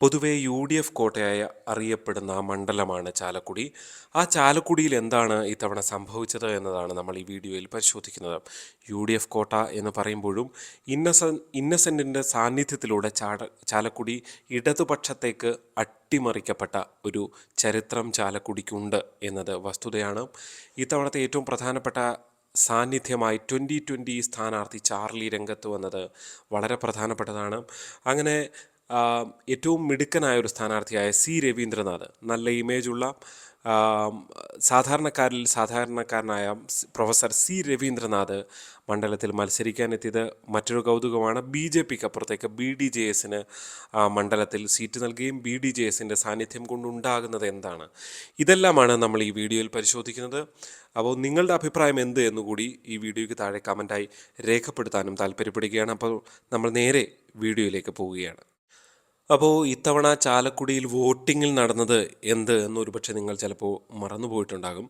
പൊതുവെ U D F കോട്ടയായി അറിയപ്പെടുന്ന മണ്ഡലമാണ് ചാലക്കുടി. ആ ചാലക്കുടിയിൽ എന്താണ് ഇത്തവണ സംഭവിച്ചത് എന്നതാണ് നമ്മൾ ഈ വീഡിയോയിൽ പരിശോധിക്കുന്നത്. യു ഡി എഫ് കോട്ട എന്ന് പറയുമ്പോഴും ഇന്നസ ഇന്നസെന്റിന്റെ സാന്നിധ്യത്തിലൂടെ ചാട ചാലക്കുടി ഇടതുപക്ഷത്തേക്ക് അട്ടിമറിക്കപ്പെട്ട ഒരു ചരിത്രം ചാലക്കുടിക്കുണ്ട് എന്നത് വസ്തുതയാണ്. ഇത്തവണത്തെ ഏറ്റവും പ്രധാനപ്പെട്ട സാന്നിധ്യമായി ട്വന്റി ട്വന്റി സ്ഥാനാർത്ഥി ചാർലി രംഗത്ത് വന്നത് വളരെ പ്രധാനപ്പെട്ടതാണ്. അങ്ങനെ ഏറ്റവും മിടുക്കനായ ഒരു സ്ഥാനാർത്ഥിയായ സി രവീന്ദ്രനാഥ്. നല്ല ഇമേജുള്ള സാധാരണക്കാരിൽ സാധാരണക്കാരനായ പ്രൊഫസർ സി രവീന്ദ്രനാഥ് മണ്ഡലത്തിൽ മത്സരിക്കാനെത്തിയത് മറ്റൊരു കൗതുകമാണ്. ബി ജെ പിക്ക് അപ്പുറത്തേക്ക് ബി ഡി ജെ എസിന് മണ്ഡലത്തിൽ സീറ്റ് നൽകുകയും ബി ഡി ജെ എസിന്റെ സാന്നിധ്യം കൊണ്ടുണ്ടാകുന്നത് എന്താണ്? ഇതെല്ലാമാണ് നമ്മൾ ഈ വീഡിയോയിൽ പരിശോധിക്കുന്നത്. അപ്പോൾ നിങ്ങളുടെ അഭിപ്രായം എന്ത് എന്നുകൂടി ഈ വീഡിയോയ്ക്ക് താഴെ കമന്റായി രേഖപ്പെടുത്താനും താല്പര്യപ്പെടുകയാണ്. അപ്പോൾ നമ്മൾ നേരെ വീഡിയോയിലേക്ക് പോവുകയാണ്. അപ്പോൾ ഇത്തവണ ചാലക്കുടിയിൽ വോട്ടിങ്ങിൽ നടന്നത് എന്ത് എന്ന് ഒരുപക്ഷെ നിങ്ങൾ ചിലപ്പോൾ മറന്നുപോയിട്ടുണ്ടാകും.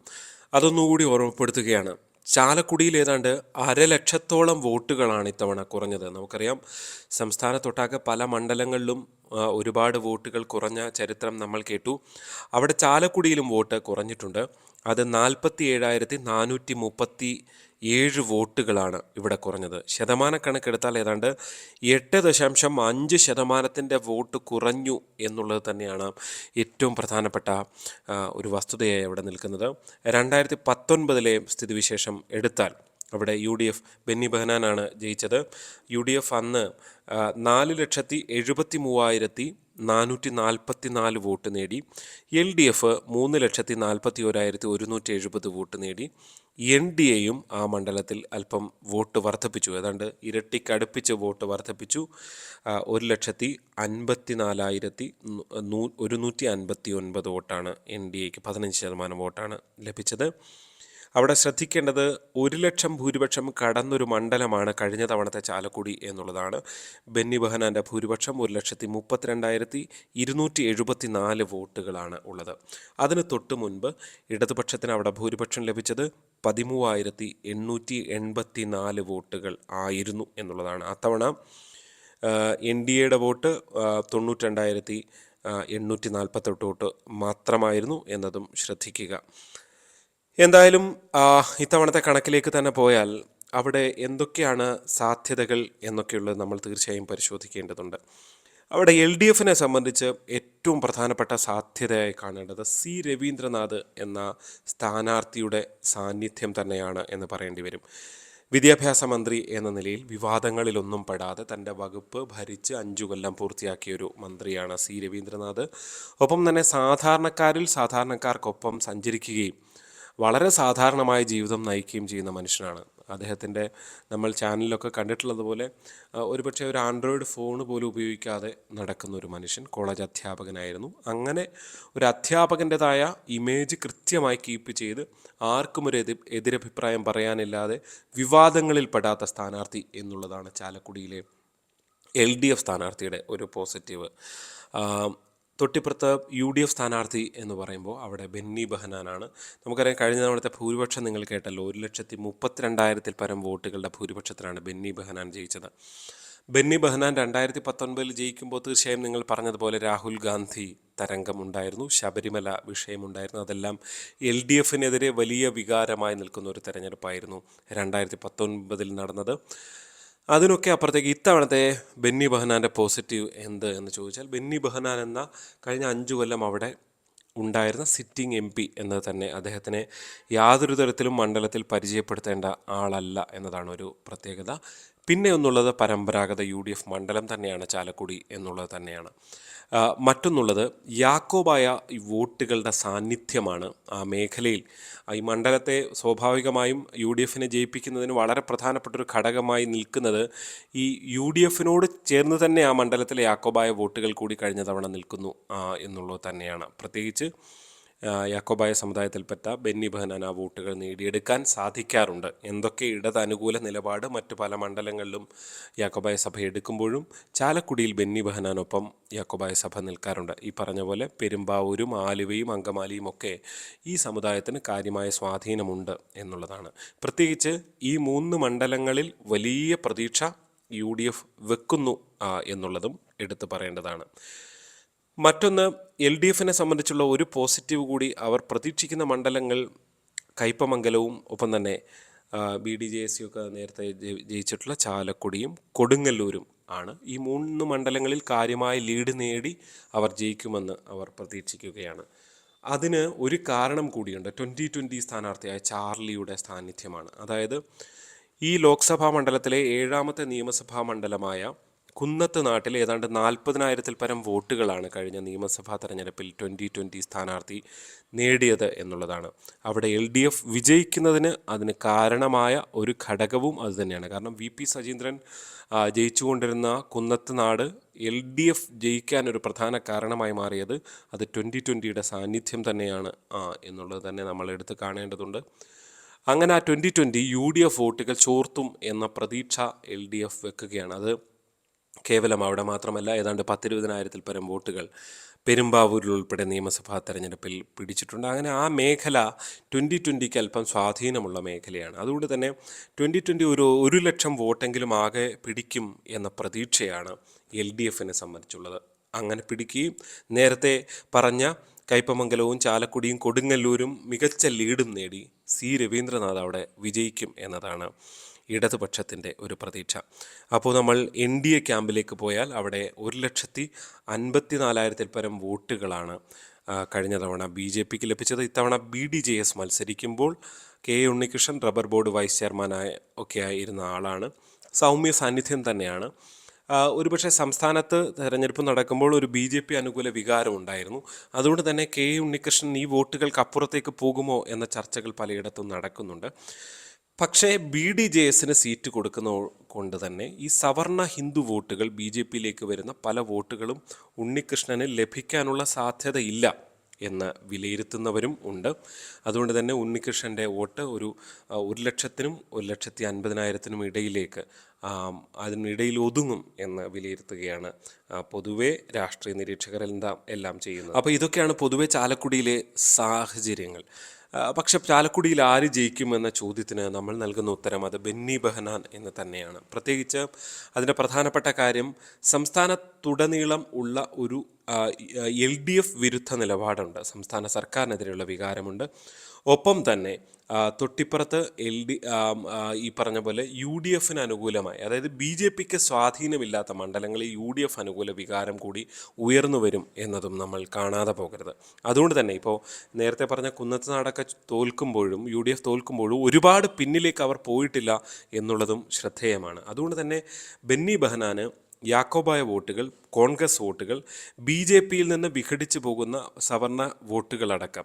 അതൊന്നുകൂടി ഓർമ്മപ്പെടുത്തുകയാണ്. ചാലക്കുടിയിൽ ഏതാണ്ട് അരലക്ഷത്തോളം വോട്ടുകളാണ് ഇത്തവണ കുറഞ്ഞത്. നമുക്കറിയാം സംസ്ഥാനത്തൊട്ടാകെ പല മണ്ഡലങ്ങളിലും ഒരുപാട് വോട്ടുകൾ കുറഞ്ഞ ചരിത്രം നമ്മൾ കേട്ടു. അവിടെ ചാലക്കുടിയിലും വോട്ട് കുറഞ്ഞിട്ടുണ്ട്. അത് നാൽപ്പത്തി ഏഴായിരത്തി നാനൂറ്റി മുപ്പത്തി ഏഴ് വോട്ടുകളാണ് ഇവിടെ കുറഞ്ഞത്. ശതമാന കണക്കെടുത്താൽ ഏതാണ്ട് എട്ട് ദശാംശം അഞ്ച് ശതമാനത്തിന്റെ വോട്ട് കുറഞ്ഞു എന്നുള്ളത് തന്നെയാണ് ഏറ്റവും പ്രധാനപ്പെട്ട ഒരു വസ്തുതയായി അവിടെ നിൽക്കുന്നത്. രണ്ടായിരത്തി പത്തൊൻപതിലെ സ്ഥിതിവിശേഷം എടുത്താൽ അവിടെ യു ഡി എഫ് ബെന്നി ബെഹനാനാണ് ജയിച്ചത്. യു ഡി എഫ് അന്ന് നാല് ലക്ഷത്തി എഴുപത്തി മൂവായിരത്തി നാനൂറ്റി നാൽപ്പത്തി നാല് വോട്ട് നേടി. എൽ ഡി എഫ് മൂന്ന് ലക്ഷത്തി നാൽപ്പത്തി ഒരായിരത്തി ഒരുന്നൂറ്റി എഴുപത് വോട്ട് നേടി. എൻ ഡി എയും ആ മണ്ഡലത്തിൽ അല്പം വോട്ട് വർദ്ധിപ്പിച്ചു. ഏതാണ്ട് ഇരട്ടിക്കടുപ്പിച്ച് വോട്ട് വർദ്ധിപ്പിച്ചു. ഒരു ലക്ഷത്തി അൻപത്തി നാലായിരത്തി ഒരുന്നൂറ്റി അൻപത്തി ഒൻപത് വോട്ടാണ് എൻ ഡി എക്ക് പതിനഞ്ച് ശതമാനം വോട്ടാണ് ലഭിച്ചത്. അവിടെ ശ്രദ്ധിക്കേണ്ടത് ഒരു ലക്ഷം ഭൂരിപക്ഷം കടന്നൊരു മണ്ഡലമാണ് കഴിഞ്ഞ തവണത്തെ ചാലക്കുടി എന്നുള്ളതാണ്. ബെന്നി ബെഹനാന്റെ ഭൂരിപക്ഷം ഒരു ലക്ഷത്തി മുപ്പത്തിരണ്ടായിരത്തി ഇരുന്നൂറ്റി എഴുപത്തി നാല് വോട്ടുകളാണ് ഉള്ളത്. അതിന് തൊട്ട് മുൻപ് ഇടതുപക്ഷത്തിന് അവിടെ ഭൂരിപക്ഷം ലഭിച്ചത് പതിമൂവായിരത്തി എണ്ണൂറ്റി എൺപത്തി നാല് വോട്ടുകൾ ആയിരുന്നു എന്നുള്ളതാണ്. അത്തവണ എൻ ഡി എയുടെ വോട്ട് തൊണ്ണൂറ്റി തൊണ്ണൂറ്റിരണ്ടായിരത്തി ആ, എണ്ണൂറ്റി നാൽപ്പത്തെട്ട് വോട്ട് മാത്രമായിരുന്നു എന്നതും ശ്രദ്ധിക്കുക. എന്തായാലും ഇത്തവണത്തെ കണക്കിലേക്ക് തന്നെ പോയാൽ അവിടെ എന്തൊക്കെയാണ് സാധ്യതകൾ എന്നൊക്കെയുള്ളത് നമ്മൾ തീർച്ചയായും പരിശോധിക്കേണ്ടതുണ്ട്. അവിടെ എൽ ഡി എഫിനെ സംബന്ധിച്ച് ഏറ്റവും പ്രധാനപ്പെട്ട സാധ്യതയായി കാണേണ്ടത് സി രവീന്ദ്രനാഥ് എന്ന സ്ഥാനാർത്ഥിയുടെ സാന്നിധ്യം തന്നെയാണ് എന്ന് പറയേണ്ടി വരും. വിദ്യാഭ്യാസ മന്ത്രി എന്ന നിലയിൽ വിവാദങ്ങളിലൊന്നും പെടാതെ തന്റെ വകുപ്പ് ഭരിച്ച് അഞ്ചു കൊല്ലം പൂർത്തിയാക്കിയ ഒരു മന്ത്രിയാണ് സി രവീന്ദ്രനാഥ്. ഒപ്പം തന്നെ സാധാരണക്കാരിൽ സാധാരണക്കാർക്കൊപ്പം സഞ്ചരിക്കുകയും വളരെ സാധാരണമായ ജീവിതം നയിക്കുകയും ചെയ്യുന്ന മനുഷ്യനാണ്. അദ്ദേഹത്തിന്റെ നമ്മൾ ചാനലിലൊക്കെ കണ്ടിട്ടുള്ളതുപോലെ ഒരുപക്ഷെ ഒരു ആൻഡ്രോയിഡ് ഫോൺ പോലും ഉപയോഗിക്കാതെ നടക്കുന്ന ഒരു മനുഷ്യൻ കോളേജ് അധ്യാപകനായിരുന്നു. അങ്ങനെ ഒരു അധ്യാപകന്റെതായ ഇമേജ് കൃത്യമായി കീപ്പ് ചെയ്ത് ആർക്കും ഒരു എതി എതിരഭിപ്രായം പറയാനില്ലാതെ വിവാദങ്ങളിൽ പെടാത്ത സ്ഥാനാർത്ഥി എന്നുള്ളതാണ് ചാലക്കുടിയിലെ എൽ ഡി എഫ് സ്ഥാനാർത്ഥിയുടെ ഒരു പോസിറ്റീവ് തൊട്ടിപ്പുറത്ത് യു ഡി എഫ് സ്ഥാനാർത്ഥി എന്ന് പറയുമ്പോൾ അവിടെ ബെന്നി ബഹനാനാണ്. നമുക്കറിയാം കഴിഞ്ഞ തവണത്തെ ഭൂരിപക്ഷം നിങ്ങൾ കേട്ടല്ലോ ഒരു ലക്ഷത്തി മുപ്പത്തിരണ്ടായിരത്തിൽ പരം വോട്ടുകളുടെ ഭൂരിപക്ഷത്തിലാണ് ബെന്നി ബഹനാൻ ജയിച്ചത്. ബെന്നി ബഹനാൻ രണ്ടായിരത്തി പത്തൊൻപതിൽ ജയിക്കുമ്പോൾ തീർച്ചയായും നിങ്ങൾ പറഞ്ഞതുപോലെ രാഹുൽ ഗാന്ധി തരംഗമുണ്ടായിരുന്നു ശബരിമല വിഷയമുണ്ടായിരുന്നു. അതെല്ലാം എൽ ഡി എഫിനെതിരെ വലിയ വികാരമായി നിൽക്കുന്ന ഒരു തെരഞ്ഞെടുപ്പായിരുന്നു രണ്ടായിരത്തി പത്തൊൻപതിൽ നടന്നത്. അതിനൊക്കെ അപ്പുറത്തേക്ക് ഇത്തവണത്തെ ബെന്നി ബഹനാന്റെ പോസിറ്റീവ് എന്ത് എന്ന് ചോദിച്ചാൽ ബെന്നി ബഹനാൻ എന്ന കഴിഞ്ഞ അഞ്ചു കൊല്ലം അവിടെ ഉണ്ടായിരുന്ന സിറ്റിംഗ് എം പി എന്നത് തന്നെ അദ്ദേഹത്തിനെ യാതൊരു തരത്തിലും മണ്ഡലത്തിൽ പരിചയപ്പെടുത്തേണ്ട ആളല്ല എന്നതാണ് ഒരു പ്രത്യേകത. പിന്നെ ഒന്നുള്ളത് പരമ്പരാഗത യു ഡി എഫ് മണ്ഡലം തന്നെയാണ് ചാലക്കുടി എന്നുള്ളത് തന്നെയാണ്. മറ്റൊന്നുള്ളത് യാക്കോബായ വോട്ടുകളുടെ സാന്നിധ്യമാണ് ആ മേഖലയിൽ. ഈ മണ്ഡലത്തെ സ്വാഭാവികമായും യു ഡി എഫിനെ ജയിപ്പിക്കുന്നതിന് വളരെ പ്രധാനപ്പെട്ട ഒരു ഘടകമായി നിൽക്കുന്നത് ഈ യു ഡി എഫിനോട് ചേർന്ന് തന്നെ ആ മണ്ഡലത്തിലെ യാക്കോബായ വോട്ടുകൾ കൂടി കഴിഞ്ഞ തവണ നിൽക്കുന്നു എന്നുള്ളത് തന്നെയാണ്. പ്രത്യേകിച്ച് യാക്കോബായ സമുദായത്തിൽപ്പെട്ട ബെന്നി ബെഹനാൻ ആ വോട്ടുകൾ നേടിയെടുക്കാൻ സാധിക്കാറുണ്ട്. എന്തൊക്കെ ഇടത് അനുകൂല നിലപാട് മറ്റു പല മണ്ഡലങ്ങളിലും യാക്കോബായ സഭ എടുക്കുമ്പോഴും ചാലക്കുടിയിൽ ബെന്നി ബെഹനാനൊപ്പം യാക്കോബായ സഭ നിൽക്കാറുണ്ട്. ഈ പറഞ്ഞ പോലെ പെരുമ്പാവൂരും ആലുവയും അങ്കമാലിയും ഒക്കെ ഈ സമുദായത്തിന് കാര്യമായ സ്വാധീനമുണ്ട് എന്നുള്ളതാണ്. പ്രത്യേകിച്ച് ഈ മൂന്ന് മണ്ഡലങ്ങളിൽ വലിയ പ്രതീക്ഷ യു ഡി എഫ് വെക്കുന്നു എന്നുള്ളതും എടുത്തു പറയേണ്ടതാണ്. മറ്റൊന്ന് എൽ ഡി എഫിനെ സംബന്ധിച്ചുള്ള ഒരു പോസിറ്റീവ് കൂടി അവർ പ്രതീക്ഷിക്കുന്ന മണ്ഡലങ്ങൾ കയ്പമംഗലവും ഒപ്പം തന്നെ ബി ഡി ജെ എസ് ഒക്കെ നേരത്തെ ജയിച്ചിട്ടുള്ള ചാലക്കുടിയും കൊടുങ്ങല്ലൂരും ആണ്. ഈ മൂന്ന് മണ്ഡലങ്ങളിൽ കാര്യമായ ലീഡ് നേടി അവർ ജയിക്കുമെന്ന് അവർ പ്രതീക്ഷിക്കുകയാണ്. അതിന് ഒരു കാരണം കൂടിയുണ്ട്. ട്വന്റി ട്വന്റി സ്ഥാനാർത്ഥിയായ ചാർലിയുടെ സാന്നിധ്യമാണ്. അതായത് ഈ ലോക്സഭാ മണ്ഡലത്തിലെ ഏഴാമത്തെ നിയമസഭാ മണ്ഡലമായ കുന്നത്ത് നാട്ടിൽ ഏതാണ്ട് നാൽപ്പതിനായിരത്തിൽ പരം വോട്ടുകളാണ് കഴിഞ്ഞ നിയമസഭാ തെരഞ്ഞെടുപ്പിൽ ട്വന്റി ട്വന്റി സ്ഥാനാർത്ഥി നേടിയത് എന്നുള്ളതാണ്. അവിടെ എൽ ഡി എഫ് വിജയിക്കുന്നതിന് അതിന് കാരണമായ ഒരു ഘടകവും അതുതന്നെയാണ് കാരണം വി പി സജീന്ദ്രൻ ജയിച്ചുകൊണ്ടിരുന്ന Kunnathunad L D F ജയിക്കാൻ ഒരു പ്രധാന കാരണമായി മാറിയത് അത് ട്വന്റി ട്വന്റിയുടെ സാന്നിധ്യം തന്നെയാണ് എന്നുള്ളത് തന്നെ നമ്മൾ എടുത്ത് കാണേണ്ടതുണ്ട്. അങ്ങനെ ആ twenty twenty U D F വോട്ടുകൾ ചോർത്തും എന്ന പ്രതീക്ഷ എൽ ഡി എഫ് വെക്കുകയാണ്. അത് കേവലം അവിടെ മാത്രമല്ല ഏതാണ്ട് പത്തിരുപതിനായിരത്തിൽ പരം വോട്ടുകൾ പെരുമ്പാവൂരിൽ ഉൾപ്പെടെ നിയമസഭാ തെരഞ്ഞെടുപ്പിൽ പിടിച്ചിട്ടുണ്ട്. അങ്ങനെ ആ മേഖല ട്വന്റി ട്വന്റിക്ക് അല്പം സ്വാധീനമുള്ള മേഖലയാണ്. അതുകൊണ്ട് തന്നെ ട്വന്റി ട്വന്റി ഒരു ഒരു ലക്ഷം വോട്ടെങ്കിലും ആകെ പിടിക്കും എന്ന പ്രതീക്ഷയാണ് എൽ ഡി എഫിനെ സംബന്ധിച്ചുള്ളത്. അങ്ങനെ പിടിക്കുകയും നേരത്തെ പറഞ്ഞ കയ്പമംഗലവും ചാലക്കുടിയും കൊടുങ്ങല്ലൂരും മികച്ച ലീഡും നേടി സി രവീന്ദ്രനാഥ് അവിടെ വിജയിക്കും എന്നതാണ് ഇടതുപക്ഷത്തിന്റെ ഒരു പ്രതീക്ഷ. അപ്പോൾ നമ്മൾ എൻ ഡി എ ക്യാമ്പിലേക്ക് പോയാൽ അവിടെ ഒരു ലക്ഷത്തി അൻപത്തി നാലായിരത്തിൽ പരം വോട്ടുകളാണ് കഴിഞ്ഞ തവണ ബി ജെ പിക്ക് ലഭിച്ചത്. ഇത്തവണ ബി ഡി ജെ എസ് മത്സരിക്കുമ്പോൾ K A Unnikrishnan rubber board vice ചെയർമാനായ ഒക്കെ ആയിരുന്ന ആളാണ്. സൗമ്യ സാന്നിധ്യം തന്നെയാണ്. ഒരുപക്ഷെ സംസ്ഥാനത്ത് തെരഞ്ഞെടുപ്പ് നടക്കുമ്പോൾ ഒരു ബി ജെ പി അനുകൂല വികാരം ഉണ്ടായിരുന്നു. അതുകൊണ്ട് തന്നെ കെ ഉണ്ണികൃഷ്ണൻ ഈ വോട്ടുകൾക്ക് അപ്പുറത്തേക്ക് പോകുമോ എന്ന ചർച്ചകൾ പലയിടത്തും നടക്കുന്നുണ്ട്. പക്ഷേ ബി ഡി ജെ എസിന് സീറ്റ് കൊടുക്കുന്ന കൊണ്ട് തന്നെ ഈ സവർണ ഹിന്ദു വോട്ടുകൾ ബി ജെ പിയിലേക്ക് വരുന്ന പല വോട്ടുകളും ഉണ്ണികൃഷ്ണന് ലഭിക്കാനുള്ള സാധ്യതയില്ല എന്ന് വിലയിരുത്തുന്നവരും ഉണ്ട്. അതുകൊണ്ട് തന്നെ ഉണ്ണികൃഷ്ണന്റെ വോട്ട് ഒരു ഒരു ലക്ഷത്തിനും ഒരു ലക്ഷത്തി അൻപതിനായിരത്തിനും ഇടയിലേക്ക് അതിനിടയിൽ ഒതുങ്ങും എന്ന് വിലയിരുത്തുകയാണ് പൊതുവേ രാഷ്ട്രീയ നിരീക്ഷകരെന്താ എല്ലാം ചെയ്യുന്നത്. അപ്പോൾ ഇതൊക്കെയാണ് പൊതുവേ ചാലക്കുടിയിലെ സാഹചര്യങ്ങൾ. പക്ഷെ ചാലക്കുടിയിൽ ആര് ജയിക്കുമെന്ന ചോദ്യത്തിന് നമ്മൾ നൽകുന്ന ഉത്തരം അത് ബെന്നി ബെഹനാൻ എന്ന് തന്നെയാണ്. പ്രത്യേകിച്ച് അതിന്റെ പ്രധാനപ്പെട്ട കാര്യം സംസ്ഥാനത്തുടനീളം ഉള്ള ഒരു എൽ ഡി എഫ് വിരുദ്ധ നിലപാടുണ്ട്. സംസ്ഥാന സർക്കാരിനെതിരെയുള്ള വികാരമുണ്ട്. ഒപ്പം തന്നെ തൊട്ടിപ്പുറത്ത് എൽ ഡി ഈ പറഞ്ഞ പോലെ യു ഡി എഫിന് അനുകൂലമായി അതായത് ബി ജെ പിക്ക് സ്വാധീനമില്ലാത്ത മണ്ഡലങ്ങളിൽ യു ഡി എഫ് അനുകൂല വികാരം കൂടി ഉയർന്നു വരും എന്നതും നമ്മൾ കാണാതെ പോകരുത്. അതുകൊണ്ട് തന്നെ ഇപ്പോൾ നേരത്തെ പറഞ്ഞ കുന്നത്ത് നാടൊക്കെ തോൽക്കുമ്പോഴും യു ഡി എഫ് തോൽക്കുമ്പോഴും ഒരുപാട് പിന്നിലേക്ക് അവർ പോയിട്ടില്ല എന്നുള്ളതും ശ്രദ്ധേയമാണ്. അതുകൊണ്ട് തന്നെ ബെന്നി ബെഹനാന് യാക്കോബായ വോട്ടുകൾ കോൺഗ്രസ് വോട്ടുകൾ ബി ജെ പിയിൽ നിന്ന് വിഘടിച്ചു പോകുന്ന സവർണ വോട്ടുകളടക്കം.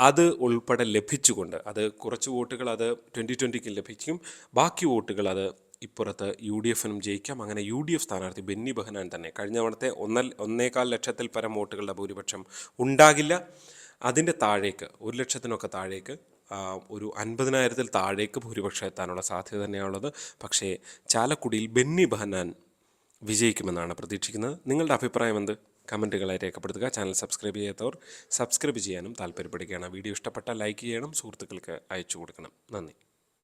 അത് ഉൾപ്പെടെ ലഭിച്ചുകൊണ്ട് അത് കുറച്ച് വോട്ടുകൾ അത് ട്വന്റി ട്വന്റിക്ക് ലഭിക്കും. ബാക്കി വോട്ടുകൾ അത് ഇപ്പുറത്ത് യു ഡി എഫിനും ജയിക്കാം. അങ്ങനെ യു ഡി എഫ് സ്ഥാനാർത്ഥി ബെന്നി ബെഹനാൻ തന്നെ. കഴിഞ്ഞ തവണത്തെ ഒന്നൽ ഒന്നേകാൽ ലക്ഷത്തിൽ പരം വോട്ടുകളുടെ ഭൂരിപക്ഷം ഉണ്ടാകില്ല. അതിന്റെ താഴേക്ക് ഒരു ലക്ഷത്തിനൊക്കെ താഴേക്ക് ഒരു അൻപതിനായിരത്തിൽ താഴേക്ക് ഭൂരിപക്ഷം എത്താനുള്ള സാധ്യത തന്നെയാണുള്ളത്. പക്ഷേ ചാലക്കുടിയിൽ ബെന്നി ബെഹനാൻ വിജയിക്കുമെന്നാണ് പ്രതീക്ഷിക്കുന്നത്. നിങ്ങളുടെ അഭിപ്രായം എന്ത്? കമന്റുകളായി രേഖപ്പെടുത്തുക. ചാനൽ സബ്സ്ക്രൈബ് ചെയ്യാത്തവർ സബ്സ്ക്രൈബ് ചെയ്യാനും താല്പര്യപ്പെടുകയാണ്. വീഡിയോ ഇഷ്ടപ്പെട്ടാൽ ലൈക്ക് ചെയ്യണം സുഹൃത്തുക്കൾക്ക് അയച്ചു കൊടുക്കണം. നന്ദി.